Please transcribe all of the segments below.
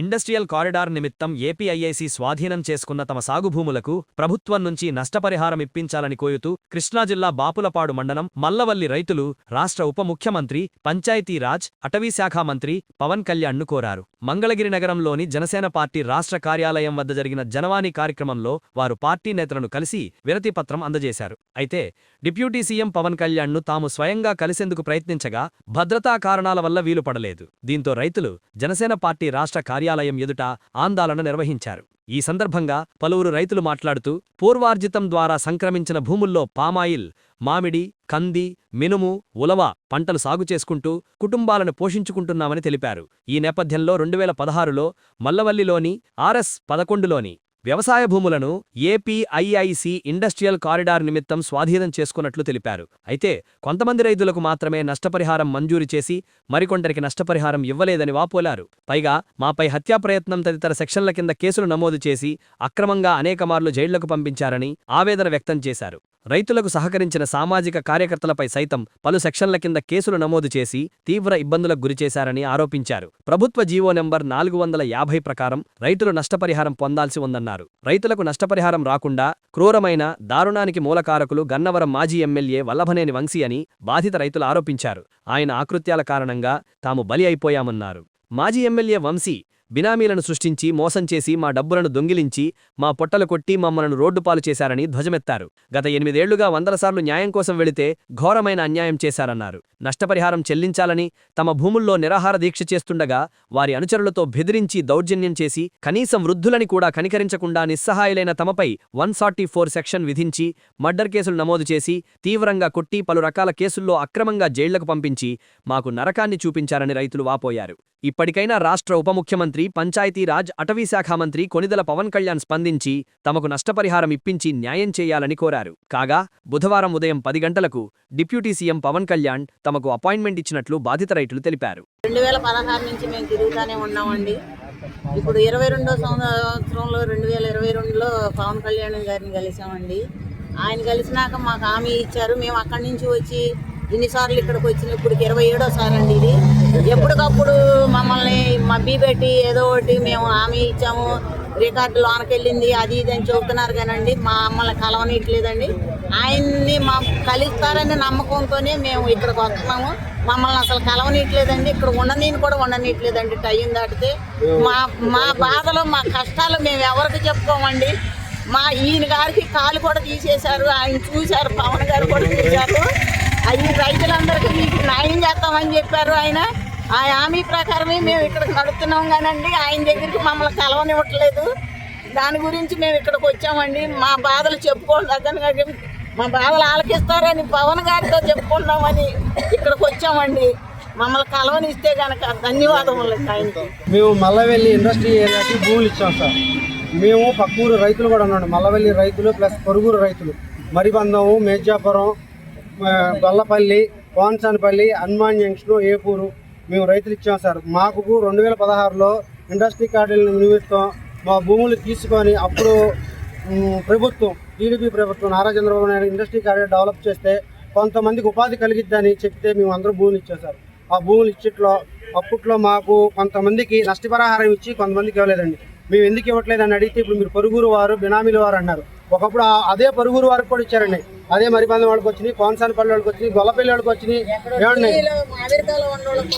Industrial corridor నిమిత్తం APIIC స్వాధీనం చేసుకున్న తమ సాగు భూములకు ప్రభుత్వం నుంచి నష్టపరిహారం ఇప్పించాలని కోరుతూ కృష్ణా జిల్లా బాపులపాడు మండలం మల్లవల్లి రైతులు రాష్ట్ర ఉప ముఖ్యమంత్రి పంచాయతీరాజ్ అటవీశాఖ మంత్రి పవన్ కళ్యాణ్ను కోరారు. మంగళగిరి నగరంలోని జనసేన పార్టీ రాష్ట్ర కార్యాలయం వద్ద జరిగిన జనవాణి కార్యక్రమంలో వారు పార్టీ నేతలను కలిసి విరతిపత్రం అందజేశారు. అయితే డిప్యూటీ సీఎం పవన్ కళ్యాణ్ను తాము స్వయంగా కలిసేందుకు ప్రయత్నించగా భద్రతా కారణాల వల్ల వీలుపడలేదు. దీంతో రైతులు జనసేన పార్టీ రాష్ట్ర కార్యాలయం ఎదుట ఆందోళన నిర్వహించారు. ఈ సందర్భంగా పలువురు రైతులు మాట్లాడుతూ పూర్వార్జితం ద్వారా సంక్రమించిన భూముల్లో పామాయిల్ మామిడి కంది మినుము ఉలవ పంటలు సాగు చేసుకుంటూ కుటుంబాలను పోషించుకుంటున్నామని తెలిపారు. ఈ నేపథ్యంలో రెండు వేల పదహారులో మల్లవల్లిలోని ఆర్ఎస్ పదకొండులోని వ్యవసాయ భూములను ఏపీఐఐసి ఇండస్ట్రియల్ కారిడార్ నిమిత్తం స్వాధీనం చేసుకున్నట్లు తెలిపారు. అయితే కొంతమంది రైతులకు మాత్రమే నష్టపరిహారం మంజూరు చేసి మరికొందరికి నష్టపరిహారం ఇవ్వలేదని వాపోలారు. పైగా మాపై హత్యా ప్రయత్నం తదితర సెక్షన్ల కింద కేసులు నమోదు చేసి అక్రమంగా అనేక మార్లు జైళ్ళకు పంపించారని ఆవేదన వ్యక్తం చేశారు. రైతులకు సహకరించిన సామాజిక కార్యకర్తలపై సైతం పలు సెక్షన్ల కింద కేసులు నమోదు చేసి తీవ్ర ఇబ్బందులకు గురిచేశారని ఆరోపించారు. ప్రభుత్వ జీవో నెంబర్ నాలుగు వందల యాభై ప్రకారం రైతులు నష్టపరిహారం పొందాల్సి ఉందన్నారు. రైతులకు నష్టపరిహారం రాకుండా క్రూరమైన దారుణానికి మూలకారకులు గన్నవరం మాజీ ఎమ్మెల్యే వల్లభనేని వంశీ అని బాధిత రైతులు ఆరోపించారు. ఆయన ఆకృత్యాల కారణంగా తాము బలి అయిపోయామన్నారు. మాజీ ఎమ్మెల్యే వంశీ బినామీలను సృష్టించి మోసం చేసి మా డబ్బులను దొంగిలించి మా పొట్టలు కొట్టి మమ్మలను రోడ్డుపాలు చేశారని ధ్వజమెత్తారు. గత ఎనిమిదేళ్ళుగా వందల సార్లు న్యాయం కోసం వెళితే ఘోరమైన అన్యాయం చేశారన్నారు. నష్టపరిహారం చెల్లించాలని తమ భూముల్లో నిరాహార దీక్ష చేస్తుండగా వారి అనుచరులతో బెదిరించి దౌర్జన్యం చేసి కనీసం వృద్ధులని కూడా కనికరించకుండా నిస్సహాయులైన తమపై వన్ ఫోర్ సెక్షన్ విధించి మర్డర్ కేసులు నమోదు చేసి తీవ్రంగా కొట్టి పలు రకాల కేసుల్లో అక్రమంగా జైళ్ళకు పంపించి మాకు నరకాన్ని చూపించారని రైతులు వాపోయారు. ఇప్పటికైనా రాష్ట్ర ఉప ముఖ్యమంత్రి పంచాయతీరాజ్ అటవీశాఖ మంత్రి కొనిదల పవన్ కళ్యాణ్ స్పందించి తమకు నష్టపరిహారం ఇప్పించి న్యాయం చేయాలని కోరారు. కాగా బుధవారం ఉదయం పది గంటలకు డిప్యూటీ సీఎం పవన్ కళ్యాణ్ తమకు అపాయింట్మెంట్ ఇచ్చినట్లు బాధిత రైతులు తెలిపారు. రెండు వేల పదహారు నుంచి మేము ఉన్నామండి. ఇప్పుడు ఇరవై రెండో సంవత్సరంలో రెండు వేల ఇరవై రెండులో పవన్ కళ్యాణ్ గారిని కలిసామండి. ఆయన కలిసినాక మాకు హామీ ఇచ్చారు. మేము అక్కడి నుంచి వచ్చి ఇన్నిసార్లు ఇక్కడికి వచ్చిన ఇప్పుడు ఇరవై ఏడోసారి అండి ఇది. ఎప్పటికప్పుడు మా మబ్బి పెట్టి ఏదో ఒకటి మేము హామీ ఇచ్చాము రికార్డు లోనకి వెళ్ళింది అది ఇది అని చెబుతున్నారు కానండి. మా మమ్మల్ని కలవనియట్లేదండి. ఆయన్ని మా కలుస్తారనే నమ్మకంతోనే మేము ఇక్కడికి వస్తున్నాము. మమ్మల్ని అసలు కలవనియట్లేదండి. ఇక్కడ ఉండనీని కూడా ఉండనీయట్లేదండి టైం దాటితే. మా మా బాధలు మా కష్టాలు మేము ఎవరికి చెప్పుకోమండి? మా ఈయన గారికి కాలు కూడా తీసేశారు ఆయన చూశారు పవన్ గారు కూడా చూశారు. అవి రైతులందరికీ మీకు న్యాయం చేస్తామని చెప్పారు ఆయన. ఆ హామీ ప్రకారమే మేము ఇక్కడ కడుతున్నాం కానండి. ఆయన దగ్గరికి మమ్మల్ని కలవనివ్వట్లేదు. దాని గురించి మేము ఇక్కడికి వచ్చామండి. మా బాధలు చెప్పుకోవడం మా బాధలు ఆలకిస్తారని పవన్ గారితో చెప్పుకుంటామని ఇక్కడికి వచ్చామండి. మమ్మల్ని కలవనిస్తే కనుక ధన్యవాదములు ఆయనకి. మేము మల్లవెల్లి ఇండస్ట్రీ ఏరియాకి భూములు ఇచ్చాం సార్. మేము పక్కూరు రైతులు కూడా ఉన్నాం. మల్లవెల్లి రైతులు ప్లస్ పొరుగురు రైతులు. మరిబంధము మేజాపురం గొల్లపల్లి కోన్సానపల్లి హనుమాన్ జంక్షన్ ఏపూరు మేము రైతులు ఇచ్చాం సార్. మాకు రెండు వేల పదహారులో ఇండస్ట్రీ కార్డుల నిమిత్తం మా భూములు తీసుకొని అప్పుడు ప్రభుత్వం టీడీపీ ప్రభుత్వం Nara Chandrababu Naidu industry card develop చేస్తే కొంతమందికి ఉపాధి కలిగిద్దని చెప్తే మేము అందరూ భూములు ఇచ్చాం సార్. ఆ భూములు ఇచ్చిట్లో అప్పట్లో మాకు కొంతమందికి నష్టపరిహారం ఇచ్చి కొంతమందికి ఇవ్వలేదండి. మేము ఎందుకు ఇవ్వట్లేదని అడిగితే ఇప్పుడు మీరు పరుగురు వారు బినామీల వారు అన్నారు. ఒకప్పుడు అదే పరుగురు వారికి కూడా ఇచ్చారండి. అదే మరిబందం వాళ్ళకి వచ్చినాయి కోనసానపల్లి వాళ్ళకి వచ్చినాయి గొల్లపల్లి వాళ్ళకి వచ్చినాయి. ఏమండి? అమెరికాలో ఉన్న వాళ్ళకి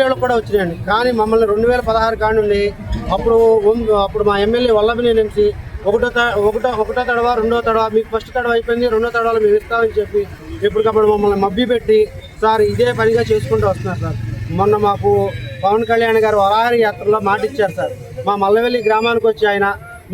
వాళ్ళకి కూడా వచ్చినాయండి. కానీ మమ్మల్ని రెండు వేల పదహారు కాడి నుండి అప్పుడు అప్పుడు మా ఎమ్మెల్యే వల్లభనే నుంచి ఒకటో త- ఒకటో ఒకటో తడవ రెండో తడవ మీకు ఫస్ట్ తడవ అయిపోయింది రెండో తడవలో మేము ఇస్తామని చెప్పి ఇప్పటికప్పుడు మమ్మల్ని మబ్బి పెట్టి సార్ ఇదే పనిగా చేసుకుంటూ వస్తున్నారు సార్. మొన్న మాకు పవన్ కళ్యాణ్ గారు వరాహరి యాత్రలో మాట ఇచ్చారు సార్. మా మల్లవెల్లి గ్రామానికి వచ్చి ఆయన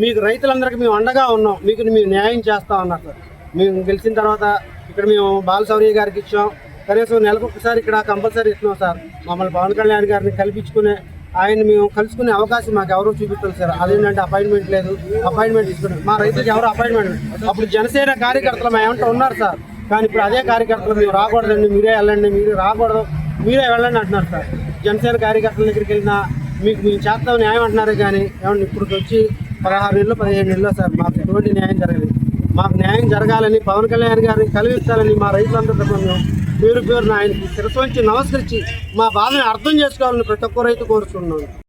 మీకు రైతులందరికీ మేము అండగా ఉన్నాం. మీకు మేము న్యాయం చేస్తాం అన్నారు సార్. మేము గెలిచిన తర్వాత ఇక్కడ మేము బాలశౌర్య గారికి ఇచ్చాం. కనీసం నెలకు ఒకసారి ఇక్కడ కంపల్సరీ ఇస్తున్నాం సార్. మమ్మల్ని పవన్ కళ్యాణ్ గారిని కల్పించుకునే ఆయన మేము కలుసుకునే అవకాశం మాకు ఎవరు చూపిస్తారు సార్. అదేంటంటే అపాయింట్మెంట్ లేదు. అపాయింట్మెంట్ ఇస్తున్నాం మా రైతులకు ఎవరు అపాయింట్మెంట్ అప్పుడు జనసేన కార్యకర్తలు మా ఏమంటూ ఉన్నారు సార్. కానీ ఇప్పుడు అదే కార్యకర్తలు మీరు రాకూడదండి మీరే వెళ్ళండి మీరు రాకూడదు మీరే వెళ్ళండి అంటున్నారు సార్. జనసేన కార్యకర్తల దగ్గరికి వెళ్ళినా మీకు మేము చేస్తాం న్యాయం అంటున్నారు కానీ ఏమన్నా ఇప్పుడు వచ్చి పదహారు నెలలు పదిహేను ఏళ్ళు సార్ మాకు ఎటువంటి న్యాయం జరగలేదు. మాకు న్యాయం జరగాలని పవన్ కళ్యాణ్ గారిని కలిగించాలని మా రైతులందరూ మేము పేరు పేరున ఆయనకి శిరస్సు నమస్కరించి మా బాధని అర్థం చేసుకోవాలని ప్రతి ఒక్క రైతు కోరుతున్నాను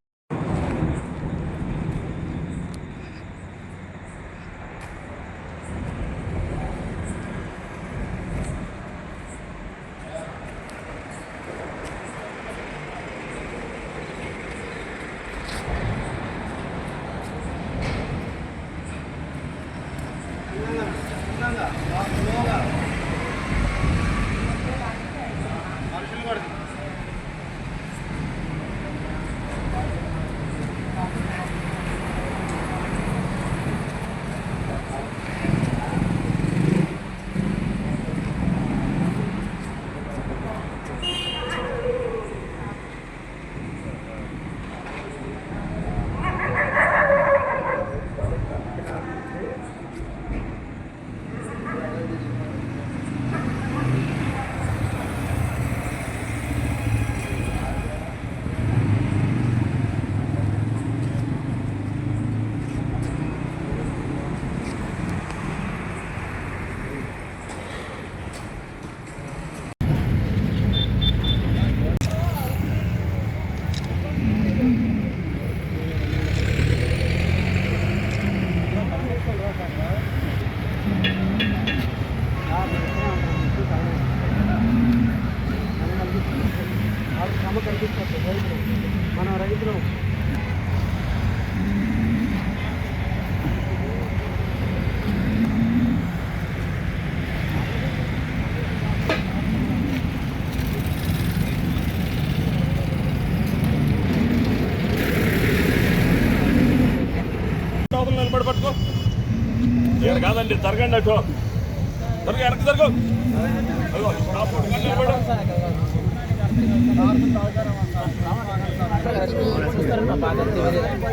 కాదండి జరగండి అటు జరుగు వెనక్కి జరుగు.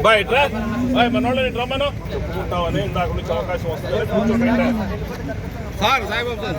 బాయ్ ఇట్రా బాయ్ మన వాళ్ళని ఇట్రా మనం చెప్పుకుంటామని ఇందాక నుంచి అవకాశం వస్తుంది కూర్చోండి సార్ సాయిబాబు సార్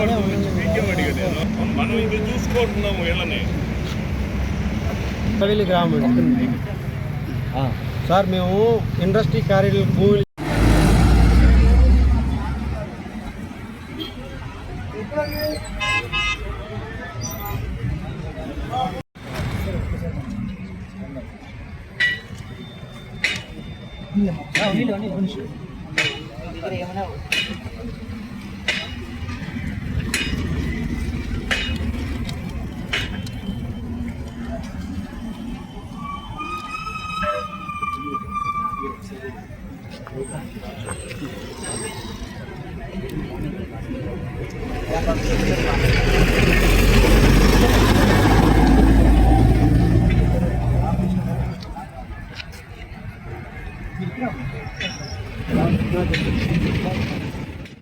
సైడ్ మనం ఇది చూసుకుంటున్నాము వీళ్ళని కవిలి గ్రామం అండి. సార్ మేము ఇండస్ట్రీ కారిడార్ భూములు ఏమైనా